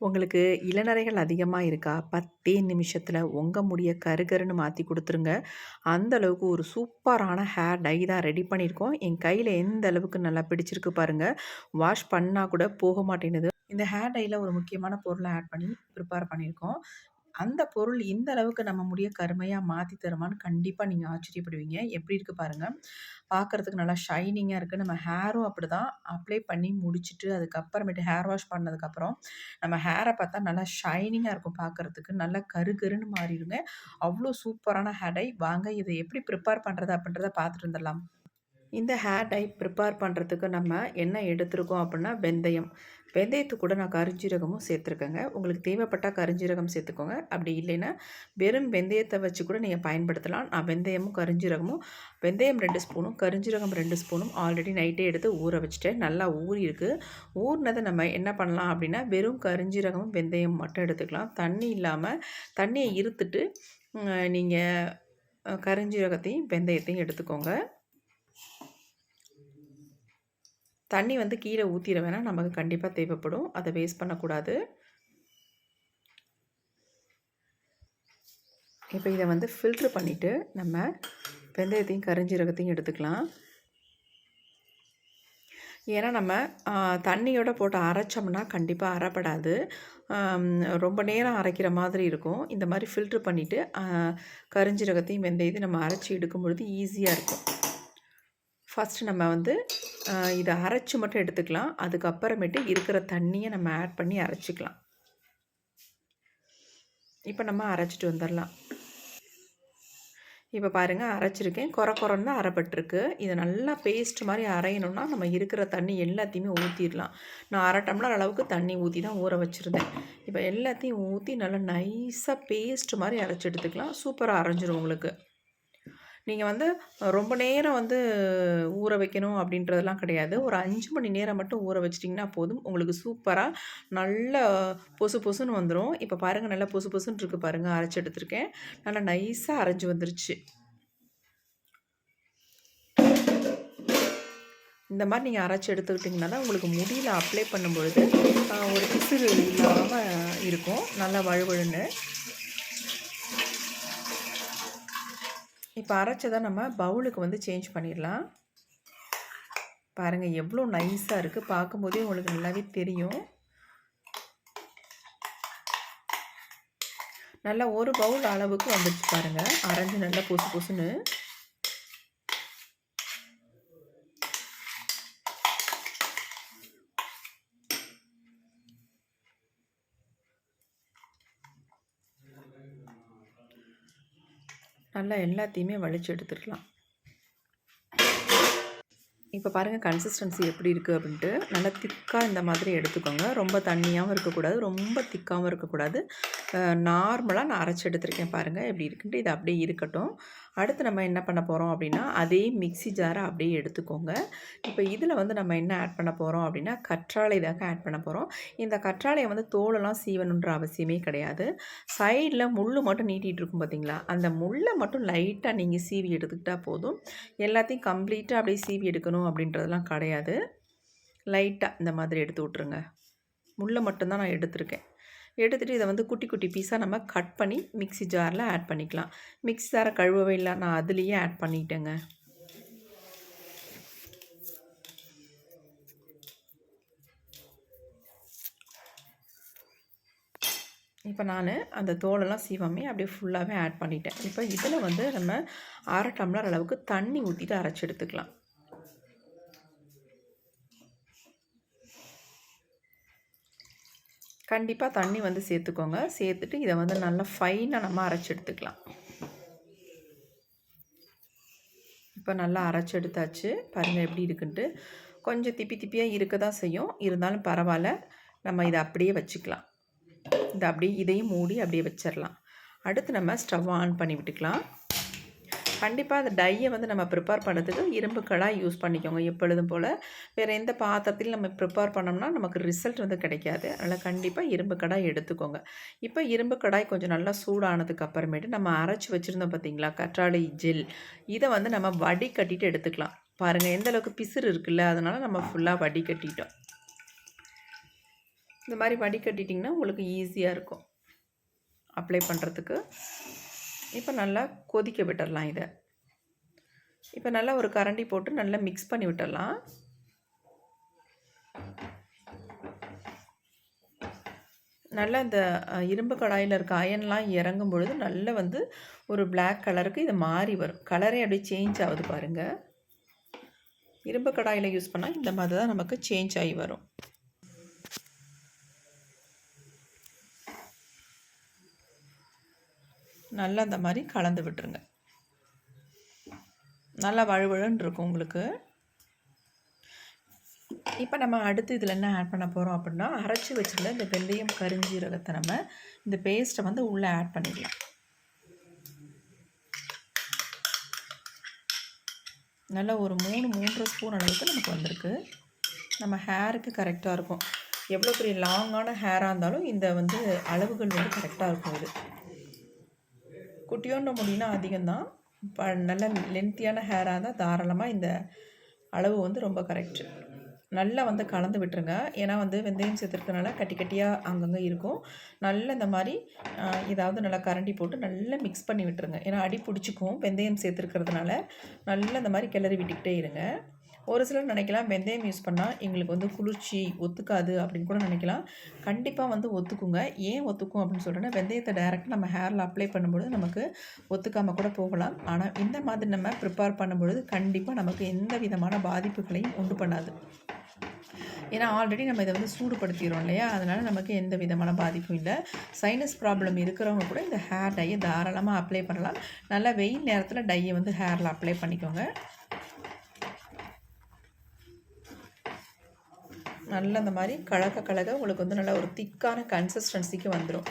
உங்களுக்கு இளநரைகள் அதிகமாக இருக்கா? பத்தே நிமிஷத்தில் உங்கள் முடிய கருகருன்னு மாற்றி கொடுத்துருங்க. அந்த அளவுக்கு ஒரு சூப்பரான ஹேர் டை தான் ரெடி பண்ணியிருக்கோம். என் கையில் எந்த அளவுக்கு நல்லா பிடிச்சிருக்கு பாருங்கள் வாஷ் பண்ணால் கூட போக மாட்டேங்குது. இந்த ஹேர் டையில் ஒரு முக்கியமான பொருளை ஆட் பண்ணி ப்ரிப்பேர் பண்ணியிருக்கோம். அந்த பொருள் இந்த அளவுக்கு நம்ம முடிய கருமையாக மாற்றி தருமான்னு கண்டிப்பாக நீங்கள் ஆச்சரியப்படுவீங்க. எப்படி இருக்குது பாருங்கள் பார்க்குறதுக்கு நல்லா ஷைனிங்காக இருக்குது நம்ம ஹேரும் அப்படி தான் அப்ளை பண்ணி முடிச்சுட்டு அதுக்கப்புறமேட்டு ஹேர் வாஷ் பண்ணதுக்கப்புறம் நம்ம ஹேரை பார்த்தா நல்லா ஷைனிங்காக இருக்கும் பார்க்குறதுக்கு நல்லா கரு கருன்னு மாறிடுங்க. அவ்வளோ சூப்பரான ஹேர் டை வாங்க இதை எப்படி ப்ரிப்பேர் பண்ணுறது அப்படின்றத பார்த்துட்டு இருந்துடலாம் இந்த ஹேர் டை ப்ரிப்பேர் பண்ணுறதுக்கு நம்ம என்ன எடுத்திருக்கோம் அப்படின்னா வெந்தயம். வெந்தயத்து கூட நான் கருஞ்சீரகமும் சேர்த்துருக்கேங்க. உங்களுக்கு தேவைப்பட்டால் கருஞ்சீரகம் சேர்த்துக்கோங்க. அப்படி இல்லைன்னா வெறும் வெந்தயத்தை வச்சு கூட நீங்கள் பயன்படுத்தலாம். நான் வெந்தயமும் கருஞ்சீரகமும் வெந்தயம் ரெண்டு ஸ்பூனும் கருஞ்சீரகம் ரெண்டு ஸ்பூனும் ஆல்ரெடி நைட்டே எடுத்து ஊற வச்சுட்டேன். நல்லா ஊறி இருக்குது ஊறினதை நம்ம என்ன பண்ணலாம் அப்படின்னா வெறும் கருஞ்சீரகமும் வெந்தயம் மட்டும் எடுத்துக்கலாம். தண்ணி இல்லாமல் தண்ணியை இருத்துட்டு நீங்கள் கருஞ்சீரகத்தையும் வெந்தயத்தையும் எடுத்துக்கோங்க. தண்ணி வந்து கீழே ஊற்றிட வேணால் நமக்கு கண்டிப்பாக தேவைப்படும். அதை வேஸ்ட் பண்ணக்கூடாது. இப்போ இதை வந்து ஃபில்ட்ரு பண்ணிவிட்டு நம்ம வெந்தயத்தையும் கரிஞ்சீரகத்தையும் எடுத்துக்கலாம். ஏன்னா நம்ம தண்ணியோட போட்டு அரைச்சோம்னா கண்டிப்பாக அரைப்படாது. ரொம்ப நேரம் அரைக்கிற மாதிரி இருக்கும். இந்த மாதிரி ஃபில்ட்ரு பண்ணிவிட்டு கரிஞ்சீரகத்தையும் வெந்தயத்தையும் நம்ம அரைச்சி எடுக்கும் பொழுது ஈஸியாக இருக்கும். ஃபஸ்ட்டு நம்ம வந்து இதை அரைச்சி மட்டும் எடுத்துக்கலாம். அதுக்கப்புறமேட்டு இருக்கிற தண்ணியை நம்ம ஆட் பண்ணி அரைச்சிக்கலாம். இப்போ நம்ம அரைச்சிட்டு வந்துடலாம் இப்போ பாருங்கள் அரைச்சிருக்கேன். குறை குறைன்னு தான் அரைப்பட்டிருக்கு. இதை நல்லா பேஸ்ட் மாதிரி அரையணும்னா நம்ம இருக்கிற தண்ணி எல்லாத்தையுமே ஊற்றிடலாம் நான் அரை டம்ளர் அளவுக்கு தண்ணி ஊற்றி தான் ஊற வச்சுருந்தேன். இப்போ எல்லாத்தையும் ஊற்றி நல்லா நைஸாக பேஸ்ட் மாதிரி அரைச்சி எடுத்துக்கலாம். சூப்பராக அரைஞ்சிரும் உங்களுக்கு. நீங்கள் வந்து ரொம்ப நேரம் வந்து ஊற வைக்கணும் அப்படின்றதெல்லாம் கிடையாது. ஒரு அஞ்சு மணி நேரம் மட்டும் ஊற வச்சிட்டிங்கன்னா போதும். உங்களுக்கு சூப்பராக நல்ல பொசு பொசுன்னு வந்துடும் இப்போ பாருங்கள் நல்லா பொசு பொசுன்னு இருக்குது பாருங்கள் அரைச்சி எடுத்துருக்கேன். நல்லா நைஸாக அரைஞ்சி வந்துருச்சு. இந்த மாதிரி நீங்கள் அரைச்சி எடுத்துக்கிட்டிங்கன்னா தான் உங்களுக்கு முடியில் அப்ளை பண்ணும்பொழுது ஒரு பிசுறு இல்லாமல் இருக்கும். நல்லா வழுவழுன்னு. இப்போ அரைச்சதை நம்ம பவுலுக்கு வந்து சேஞ்ச் பண்ணிடலாம். பாருங்கள் எவ்வளோ நைஸாக இருக்குது பார்க்கும்போதே உங்களுக்கு நல்லாவே தெரியும். நல்லா ஒரு பவுல் அளவுக்கு வந்துடுச்சு பாருங்கள் அரைஞ்சு நல்லா பொசு பொசுன்னு. நல்லா எல்லாத்தையுமே வலிச்சு எடுத்துக்கலாம் இப்போ பாருங்கள் கன்சிஸ்டன்சி எப்படி இருக்குது அப்படின்ட்டு. நல்லா திக்காக இந்த மாதிரி எடுத்துக்கோங்க. ரொம்ப தண்ணியாகவும் இருக்கக்கூடாது ரொம்ப திக்காகவும் இருக்கக்கூடாது. நார்மலாக நான் அரைச்சி எடுத்துருக்கேன் பாருங்கள் எப்படி இருக்குன்ட்டு. இது அப்படியே இருக்கட்டும். அடுத்து நம்ம என்ன பண்ண போகிறோம் அப்படின்னா அதே மிக்சி ஜாரை அப்படியே எடுத்துக்கோங்க. இப்போ இதில் வந்து நம்ம என்ன ஆட் பண்ண போகிறோம் அப்படின்னா கற்றாழை தாங்க ஆட் பண்ண போகிறோம் இந்த கற்றாழையை வந்து தோலெல்லாம் சீவணுன்ற அவசியமே கிடையாது. சைடில் முள் மட்டும் நீட்டிகிட்டு இருக்கும் பார்த்தீங்களா அந்த முள்ளை மட்டும் லைட்டாக நீங்கள் சீவி எடுத்துக்கிட்டால் போதும். எல்லாத்தையும் கம்ப்ளீட்டாக அப்படியே சீவி எடுக்கணும் அப்படின்றதெல்லாம் கிடையாது. லைட்டாக இந்த மாதிரி எடுத்து விட்ருங்க முள்ளை மட்டும்தான் நான் எடுத்திருக்கேன். எடுத்துகிட்டு இதை வந்து குட்டி குட்டி பீஸாக நம்ம கட் பண்ணி மிக்சி ஜாரில் ஆட் பண்ணிக்கலாம். மிக்சி ஜாரை கழுவவே இல்லை. நான் அதுலேயே ஆட் பண்ணிட்டேங்க. இப்போ நான் அந்த தோலெல்லாம் சீவாமே அப்படியே ஃபுல்லாகவே ஆட் பண்ணிட்டேன். இப்போ இதில் வந்து நம்ம அரை டம்ளர் அளவுக்கு தண்ணி ஊற்றிட்டு அரைச்சி எடுத்துக்கலாம். கண்டிப்பாக தண்ணி வந்து சேர்த்துக்கோங்க. சேர்த்துட்டு இதை வந்து நல்லா ஃபைனாக நம்ம அரைச்சி எடுத்துக்கலாம். இப்போ நல்லா அரைச்சி எடுத்தாச்சு. பாருங்கள் எப்படி இருக்குன்ட்டு. கொஞ்சம் திப்பி திப்பியாக இருக்க தான் செய்யும். இருந்தாலும் பரவாயில்ல. நம்ம இதை அப்படியே வச்சுக்கலாம். இதை அப்படியே இதையும் மூடி அப்படியே வச்சிடலாம். அடுத்து நம்ம ஸ்டவ் ஆன் பண்ணி விட்டுக்கலாம். கண்டிப்பாக அந்த டையை வந்து நம்ம ப்ரிப்பேர் பண்ணுறதுக்கு இரும்பு கடாய் யூஸ் பண்ணிக்கோங்க எப்பொழுதும் போல். வேறு எந்த பாத்திரத்திலும் நம்ம ப்ரிப்பேர் பண்ணோம்னா நமக்கு ரிசல்ட் வந்து கிடைக்காது. அதனால் கண்டிப்பாக இரும்பு கடாய் எடுத்துக்கோங்க. இப்போ இரும்பு கடாய் கொஞ்சம் நல்லா சூடானதுக்கு அப்புறமேட்டு நம்ம அரைச்சி வச்சுருந்தோம் பார்த்தீங்களா கற்றாழை ஜெல். இதை வந்து நம்ம வடி கட்டிட்டு எடுத்துக்கலாம். பாருங்கள் எந்த அளவுக்கு பிசுறு இருக்குல்ல அதனால் நம்ம ஃபுல்லாக வடி கட்டிட்டோம் இந்த மாதிரி வடி கட்டிட்டிங்கன்னா உங்களுக்கு ஈஸியாக இருக்கும். அப்ளை பண்ணுறதுக்கு இப்போ நல்லா கொதிக்க விட்டுடலாம் இதை. இப்போ நல்லா ஒரு கரண்டி போட்டு நல்லா மிக்ஸ் பண்ணி விட்டுடலாம் நல்லா இந்த இரும்பு கடாயில் இருக்க அயன்லாம் இறங்கும் பொழுது நல்லா வந்து ஒரு பிளாக் கலருக்கு இது மாறி வரும். கலரே அப்படியே சேஞ்ச் ஆகுது பாருங்கள் இரும்பு கடாயில் யூஸ் பண்ணால் இந்த மாதிரி தான் நமக்கு சேஞ்ச் ஆகி வரும். நல்லா அந்த மாதிரி கலந்து விட்டுருங்க. நல்லா வழுவழுன்னு இருக்கும் உங்களுக்கு. இப்போ நம்ம அடுத்து இதில் என்ன ஆட் பண்ண போகிறோம் அப்படின்னா அரைச்சி வச்சுருந்த இந்த வெந்தயம் கரிஞ்சீரகத்தை நம்ம இந்த பேஸ்ட்டை வந்து உள்ளே ஆட் பண்ணிடலாம் நல்லா ஒரு மூணு மூன்றரை ஸ்பூன் அளவுக்கு நமக்கு வந்திருக்கு. நம்ம ஹேருக்கு கரெக்டாக இருக்கும். எவ்வளோ பெரிய லாங்கான ஹேராக இருந்தாலும் இந்த வந்து அளவுகள் வந்து கரெக்டாக இருக்கும் இது. குட்டியோன்ற முடினா அதிகம்தான். ப நல்ல லென்த்தியான ஹேராக இருந்தால் தாராளமாக இந்த அளவு வந்து ரொம்ப கரெக்டு நல்லா வந்து கலந்து விட்டுருங்க. ஏன்னா வந்து வெந்தயம் சேர்த்துருக்கனால கட்டி கட்டியாக அங்கங்கே இருக்கும். நல்லா இந்த மாதிரி ஏதாவது நல்லா கரண்டி போட்டு நல்லா மிக்ஸ் பண்ணி விட்டுருங்க. ஏன்னா அடி பிடிச்சிக்கும் வெந்தயம் சேர்த்துருக்கிறதுனால. நல்லா இந்த மாதிரி கிளறி விட்டுக்கிட்டே இருங்க. ஒரு சிலர் நினைக்கலாம் வெந்தயம் யூஸ் பண்ணால் எங்களுக்கு வந்து குளிர்ச்சி ஒத்துக்காது அப்படின்னு கூட நினைக்கலாம். கண்டிப்பாக வந்து ஒத்துக்குங்க. ஏன் ஒத்துக்கும் அப்படின்னு சொல்கிறேன்னா வெந்தயத்தை டேரெக்டாக நம்ம ஹேரில் அப்ளை பண்ணும்பொழுது நமக்கு ஒத்துக்காமல் கூட போகலாம். ஆனால் இந்த மாதிரி நம்ம ப்ரிப்பேர் பண்ணும்பொழுது கண்டிப்பாக நமக்கு எந்த விதமான பாதிப்புகளையும் உண்டு பண்ணாது. ஏன்னா ஆல்ரெடி நம்ம இதை வந்து சூடுபடுத்திடுறோம் இல்லையா? அதனால் நமக்கு எந்த விதமான பாதிப்பும் இல்லை. சைனஸ் ப்ராப்ளம் இருக்கிறவங்க கூட இந்த ஹேர் டையை தாராளமாக அப்ளை பண்ணலாம். நல்லா வெயில் நேரத்தில் டையை வந்து ஹேரில் அப்ளை பண்ணிக்கோங்க. நல்லா அந்த மாதிரி கலக்க கலக்க உங்களுக்கு வந்து நல்லா ஒரு திக்கான கன்சிஸ்டன்சிக்கு வந்துடும்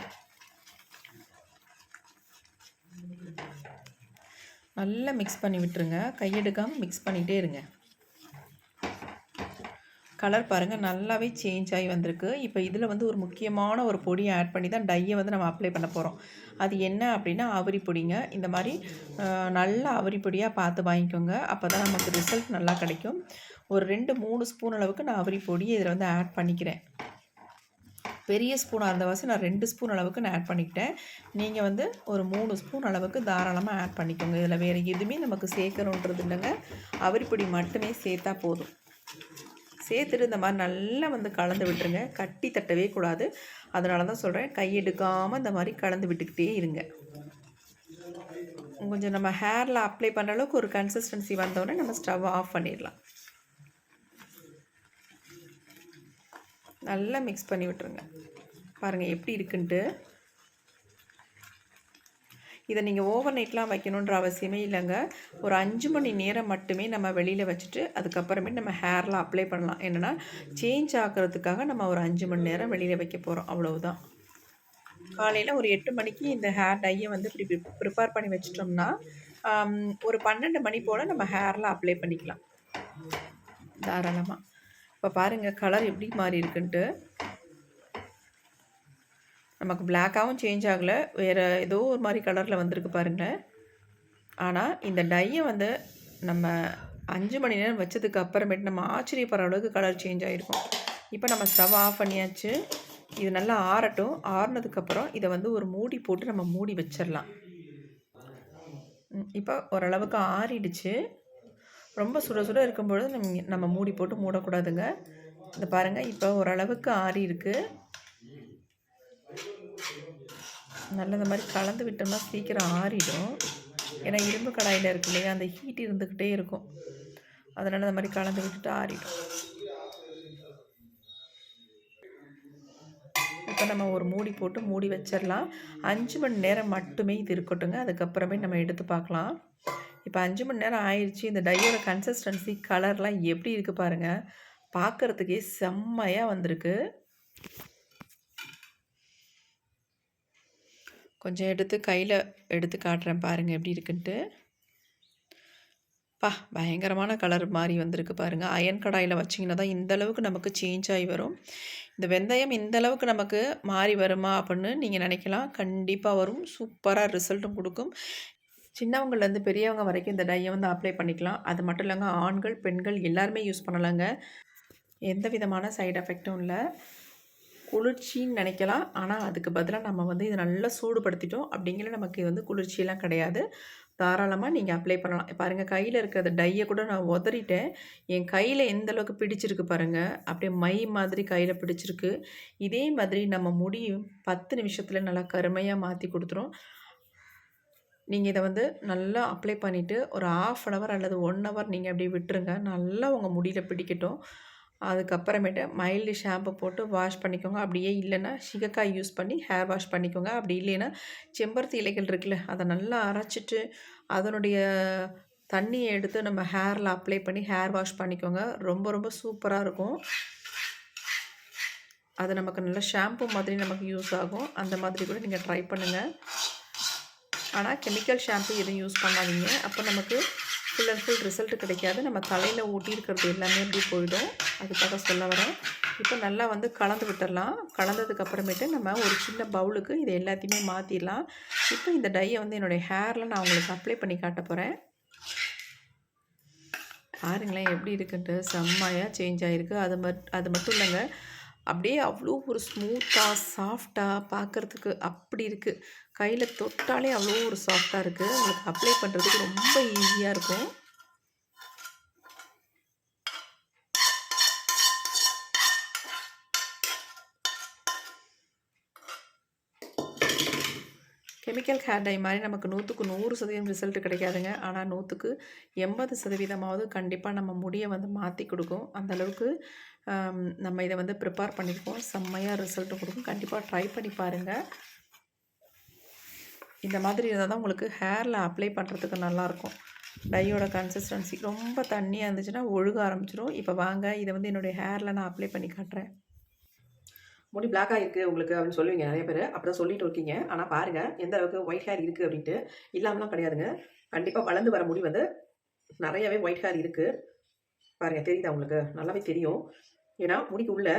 நல்லா மிக்ஸ் பண்ணி விட்டுருங்க. கையெடுக்காமல் மிக்ஸ் பண்ணிகிட்டே இருங்க. கலர் பாருங்கள் நல்லாவே சேஞ்ச் ஆகி வந்திருக்கு. இப்போ இதில் வந்து ஒரு முக்கியமான ஒரு பொடியை ஆட் பண்ணி தான் டையை வந்து நம்ம அப்ளை பண்ண போகிறோம் அது என்ன அப்படின்னா அவரி பொடிங்க. இந்த மாதிரி நல்ல அவரி பொடியாக பார்த்து வாங்கிக்கோங்க. அப்போ தான் நமக்கு ரிசல்ட் நல்லா கிடைக்கும். ஒரு ரெண்டு மூணு ஸ்பூன் அளவுக்கு நான் அவரி பொடியை இதில் வந்து ஆட் பண்ணிக்கிறேன். பெரிய ஸ்பூனாக இருந்த வாசி நான் ரெண்டு ஸ்பூன் அளவுக்கு நான் ஆட் பண்ணிக்கிட்டேன். நீங்கள் வந்து ஒரு மூணு ஸ்பூன் அளவுக்கு தாராளமாக ஆட் பண்ணிக்கோங்க. இதில் வேறு எதுவுமே நமக்கு சேர்க்கணுன்றது இல்லைங்க. அவரிப்பொடி மட்டுமே சேர்த்தா போதும். சேர்த்துட்டு இந்த மாதிரி நல்லா வந்து கலந்து விட்டுருங்க. கட்டி தட்டவே கூடாது. அதனால தான் சொல்கிறேன் கையெடுக்காமல் இந்த மாதிரி கலந்து விட்டுக்கிட்டே இருங்க. கொஞ்சம் நம்ம ஹேரில் அப்ளை பண்ணுற அளவுக்கு ஒரு கன்சிஸ்டன்சி வந்தோடனே நம்ம ஸ்டவ் ஆஃப் பண்ணிடலாம். நல்லா மிக்ஸ் பண்ணி விட்டுருங்க. பாருங்கள் எப்படி இருக்குன்ட்டு. இதை நீங்கள் ஓவர் நைட்லாம் வைக்கணுன்ற அவசியமே இல்லைங்க. ஒரு அஞ்சு மணி நேரம் மட்டுமே நம்ம வெளியில் வச்சுட்டு அதுக்கப்புறமே நம்ம ஹேர்லாம் அப்ளை பண்ணலாம். என்னென்னா சேஞ்ச் ஆகிறதுக்காக நம்ம ஒரு அஞ்சு மணி நேரம் வெளியில் வைக்க போகிறோம் அவ்வளவுதான். காலையில் ஒரு எட்டு மணிக்கு இந்த ஹேர் டையை வந்து இப்படி ப்ரிப்பேர் பண்ணி வச்சிட்டோம்னா ஒரு பன்னெண்டு மணி போல் நம்ம ஹேர்லாம் அப்ளை பண்ணிக்கலாம். தாராளமாக இப்போ பாருங்கள் கலர் எப்படி மாறி இருக்குன்ட்டு நமக்கு பிளாக்காகவும் சேஞ்ச் ஆகலை. வேறு ஏதோ ஒரு மாதிரி கலரில் வந்திருக்கு பாருங்கள் ஆனால் இந்த டையை வந்து நம்ம அஞ்சு மணி நேரம் வச்சதுக்கு அப்புறமேட்டு நம்ம ஆச்சரியப்படுற அளவுக்கு கலர் சேஞ்ச் ஆகிருக்கும் இப்போ நம்ம ஸ்டவ் ஆஃப் பண்ணியாச்சு. இது நல்லா ஆறட்டும். ஆறுனதுக்கப்புறம் இதை வந்து ஒரு மூடி போட்டு நம்ம மூடி வச்சிடலாம் இப்போ ஓரளவுக்கு ஆறிடுச்சு. ரொம்ப சுட சுட இருக்கும்பொழுது நம்ம நம்ம மூடி போட்டு மூடக்கூடாதுங்க. இந்த பாருங்கள் இப்போ ஓரளவுக்கு ஆறி இருக்குது நல்ல இந்த மாதிரி கலந்து விட்டோம்னா சீக்கிரம் ஆறிடும். ஏன்னா இரும்பு கடாயில் இருக்கு இல்லையா அந்த ஹீட் இருந்துக்கிட்டே இருக்கும். அதனால் இந்த மாதிரி கலந்து விட்டுட்டு ஆறிடும். இப்போ நம்ம ஒரு மூடி போட்டு மூடி வச்சிடலாம். அஞ்சு மணி நேரம் மட்டுமே இது இருக்கட்டுங்க அதுக்கப்புறமே நம்ம எடுத்து பார்க்கலாம். இப்போ அஞ்சு மணி நேரம் ஆயிடுச்சு இந்த டையோட கன்சிஸ்டன்சி கலர்லாம் எப்படி இருக்குது பாருங்கள் பார்க்குறதுக்கே செம்மையாக வந்திருக்கு. கொஞ்சம் எடுத்து கையில் எடுத்து காட்டுறேன் பாருங்கள் எப்படி இருக்குன்ட்டு. பா பயங்கரமான கலர் மாதிரி வந்திருக்கு பாருங்கள் அயன் கடாயில் வச்சிங்கன்னா தான் இந்தளவுக்கு நமக்கு சேஞ்ச் ஆகி வரும். இந்த வெந்தயம் இந்தளவுக்கு நமக்கு மாறி வருமா அப்படின்னு நீங்கள் நினைக்கலாம். கண்டிப்பாக வரும். சூப்பராக ரிசல்ட்டும் கொடுக்கும். சின்னவங்கள்லேருந்து பெரியவங்க வரைக்கும் இந்த டையை வந்து அப்ளை பண்ணிக்கலாம். அது மட்டும் இல்லைங்க ஆண்கள் பெண்கள் எல்லாருமே யூஸ் பண்ணலாங்க. எந்த விதமான சைடு எஃபெக்டும் இல்லை. குளிர்ச்சின்னு நினைக்கலாம். ஆனால் அதுக்கு பதிலாக நம்ம வந்து இதை நல்லா சூடுபடுத்திட்டோம். அப்படிங்கிற நமக்கு இது வந்து குளிர்ச்சியெல்லாம் கிடையாது. தாராளமாக நீங்கள் அப்ளை பண்ணலாம். பாருங்கள் கையில் இருக்கிற டையை கூட நான் உதறிட்டேன். என் கையில் எந்த அளவுக்கு பிடிச்சிருக்கு பாருங்கள் அப்படியே மை மாதிரி கையில் பிடிச்சிருக்கு. இதே மாதிரி நம்ம முடியும் பத்து நிமிஷத்தில் நல்லா கருமையாக மாற்றி கொடுத்துரும். நீங்கள் இதை வந்து நல்லா அப்ளை பண்ணிவிட்டு ஒரு ஆஃப் அன் ஹவர் அல்லது ஒன் ஹவர் நீங்கள் அப்படியே விட்டுருங்க. நல்லா உங்கள் முடியில் பிடிக்கட்டும். அதுக்கப்புறமேட்டு மைல்டு ஷாம்பு போட்டு வாஷ் பண்ணிக்கோங்க. அப்படியே இல்லைன்னா சிகக்காய் யூஸ் பண்ணி ஹேர் வாஷ் பண்ணிக்கோங்க. அப்படி இல்லைன்னா செம்பருத்தி இலைகள் இருக்குல்ல அதை நல்லா அரைச்சிட்டு அதனுடைய தண்ணியை எடுத்து நம்ம ஹேரில் அப்ளை பண்ணி ஹேர் வாஷ் பண்ணிக்கோங்க. ரொம்ப ரொம்ப சூப்பராக இருக்கும். அது நமக்கு நல்ல ஷாம்பு மாதிரி நமக்கு யூஸ் ஆகும். அந்த மாதிரி கூட நீங்கள் ட்ரை பண்ணுங்கள் ஆனால் கெமிக்கல் ஷாம்பு எதுவும் யூஸ் பண்ணாதீங்க. அப்போ நமக்கு ஃபுல் அண்ட் ஃபுல் ரிசல்ட் கிடைக்காது. நம்ம தலையில் ஊட்டி இருக்கிறது எல்லாமே அப்படி போயிடும். அதுக்காக சொல்ல வரேன். இப்போ நல்லா வந்து கலந்து விட்டுடலாம் கலந்ததுக்கப்புறமேட்டு நம்ம ஒரு சின்ன பவுலுக்கு இது எல்லாத்தையுமே மாற்றிடலாம் இப்போ இந்த டையை வந்து என்னுடைய ஹேரில் நான் உங்களுக்கு அப்ளை பண்ணி காட்ட போகிறேன் பாருங்களேன் எப்படி இருக்குன்ட்டு. செம்மையாக சேஞ்ச் ஆகிருக்கு அது மட் அது மட்டும் இல்லைங்க. அப்படியே அவ்வளோ ஒரு ஸ்மூத்தாக சாஃப்டாக பார்க்குறதுக்கு அப்படி இருக்குது கையில் தொட்டாலே அவ்வளோ ஒரு சாஃப்டாக இருக்குது உங்களுக்கு அப்ளை பண்ணுறதுக்கு ரொம்ப ஈஸியாக இருக்கும். கெமிக்கல் ஹேர் டை மாதிரி நமக்கு நூற்றுக்கு நூறு சதவீதம் ரிசல்ட் கிடைக்காதுங்க. ஆனால் நூற்றுக்கு எண்பது சதவீதமாவது கண்டிப்பாக நம்ம முடியை வந்து மாற்றி கொடுக்கும். அந்தளவுக்கு நம்ம இதை வந்து ப்ரிப்பேர் பண்ணியிருக்கோம். செம்மையாக ரிசல்ட்டு கொடுக்கும். கண்டிப்பாக ட்ரை பண்ணி பாருங்கள் இந்த மாதிரி இருந்தால் தான் உங்களுக்கு ஹேரில் அப்ளை பண்ணுறதுக்கு நல்லாயிருக்கும் டையோட கன்சிஸ்டன்சி ரொம்ப தண்ணியாக இருந்துச்சுன்னா ஒழுக ஆரம்பிச்சிடும் இப்போ வாங்க இதை வந்து என்னுடைய ஹேரில் நான் அப்ளை பண்ணி காட்டுறேன். முடி பிளாக்காக இருக்குது உங்களுக்கு அப்படின்னு சொல்லுவீங்க நிறைய பேர். அப்படி தான் சொல்லிட்டு இருக்கீங்க. ஆனால் பாருங்கள் எந்த அளவுக்கு ஒயிட் ஹேர் இருக்குது அப்படின்ட்டு. இல்லாமலாம் கிடையாதுங்க. கண்டிப்பாக வளர்ந்து வர முடி வந்து நிறையவே ஒயிட் ஹேர் இருக்குது பாருங்கள் தெரியுதா உங்களுக்கு? நல்லாவே தெரியும். ஏன்னா முடிக்கு உள்ள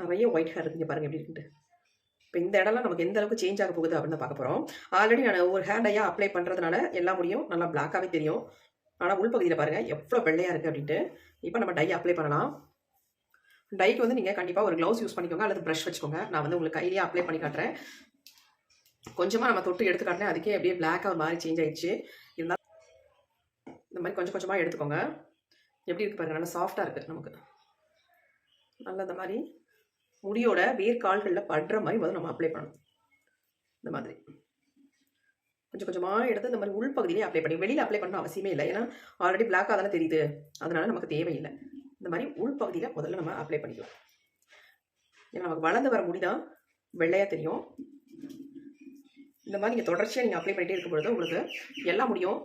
நிறைய ஒயிட் ஹேர் இருக்குங்க பாருங்கள் எப்படி இருக்குன்ட்டு. இப்போ இந்த இடம்லாம் நமக்கு எந்த அளவுக்கு சேஞ்ச் ஆக போகுது அப்படின்னு பார்க்க போகிறோம் ஆல்ரெடி நான் ஒரு ஹேர் டையாக அப்ளை பண்ணுறதுனால எல்லா முடியும். நல்லா பிளாக்காகவே தெரியும். ஆனால் உள்பகுதியில் பாருங்கள் எவ்வளோ வெள்ளையாக இருக்குது அப்படின்ட்டு. இப்போ நம்ம டை அப்ளை பண்ணலாம். டைக்கு வந்து நீங்கள் கண்டிப்பாக ஒரு க்ளவுஸ் யூஸ் பண்ணிக்கோங்க. அல்லது ப்ரஷ் வச்சுக்கோங்க. நான் வந்து உங்களுக்கு கையிலேயே அப்ளை பண்ணி காட்டுறேன். கொஞ்சமாக நம்ம தொட்டு எடுத்து காட்டுறேன் அதுக்கே அப்படியே பிளாக்காக ஒரு மாதிரி சேஞ்ச் ஆகிடுச்சு இருந்தால் இந்த மாதிரி கொஞ்சம் கொஞ்சமாக எடுத்துக்கோங்க. எப்படி இருக்குது பாருங்கள் நல்லா சாஃப்டாக இருக்குது நமக்கு. நல்லா இந்த மாதிரி முடியோட வேர்க்கால்களில் படுற மாதிரி வந்து நம்ம அப்ளை பண்ணணும். இந்த மாதிரி. கொஞ்சம் கொஞ்சமாக எடுத்து இந்த மாதிரி உள்பகுதியிலே அப்ளை பண்ணி வெளியில் அப்ளை பண்ண அவசியமே இல்லை. ஏன்னா ஆல்ரெடி பிளாக்காக தானே தெரியுது. அதனால நமக்கு தேவையில்லை. இந்த மாதிரி உள்பகுதியில் முதல்ல நம்ம அப்ளை பண்ணிக்கலாம் ஏன்னா நமக்கு வளர்ந்து வர முடி தான் வெள்ளையாக தெரியும். இந்த மாதிரி நீங்கள் தொடர்ச்சியாக நீங்கள் அப்ளை பண்ணிகிட்டே இருக்கும் பொழுது உங்களுக்கு எல்லா முடியும்.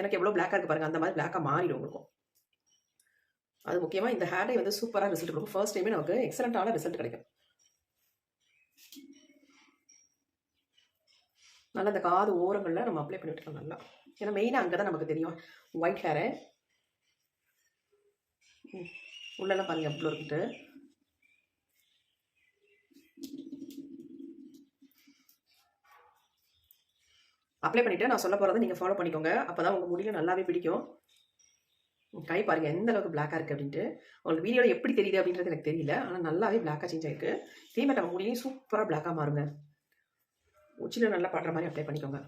எனக்கு எவ்வளோ பிளாக்காக இருக்குது பாருங்கள் அந்த மாதிரி பிளாக்காக மாறிடும் உங்களுக்கும். அது முக்கியமாக இந்த ஹேர் டை வந்து சூப்பராக ரிசல்ட் கொடுக்கும். ஃபர்ஸ்ட் டைமே நமக்கு எக்ஸலண்ட்டான ரிசல்ட் கிடைக்கும். நல்லா இந்த காது ஓரங்களில் நம்ம அப்ளை பண்ணி விட்டுக்கலாம் நல்லா. ஏன்னா மெயினாக அங்கே தான் நமக்கு தெரியும். ஒயிட் ஹேரு உள்ளெல்லாம் பாருங்கள் எவ்வளோ இருக்குது. அப்ளை பண்ணிவிட்டு நான் சொல்ல போகிறத நீங்கள் ஃபாலோ பண்ணிக்கோங்க. அப்போ தான் உங்கள் முடியும் நல்லாவே பிடிக்கும். கை பாருங்கள் எந்த அளவுக்கு பிளாக்காக இருக்குது அப்படின்ட்டு. உங்களுக்கு வீடியோவில் எப்படி தெரியுது அப்படின்றது எனக்கு தெரியல. ஆனால் நல்லாவே பிளாக்காக சேஞ்ச் ஆகிருக்கு தீமட்டை மாதிரி முடியும் சூப்பராக பிளாக்காக மாறுங்க. உச்சியில் நல்லா படுற மாதிரி அப்ளை பண்ணிக்கோங்க.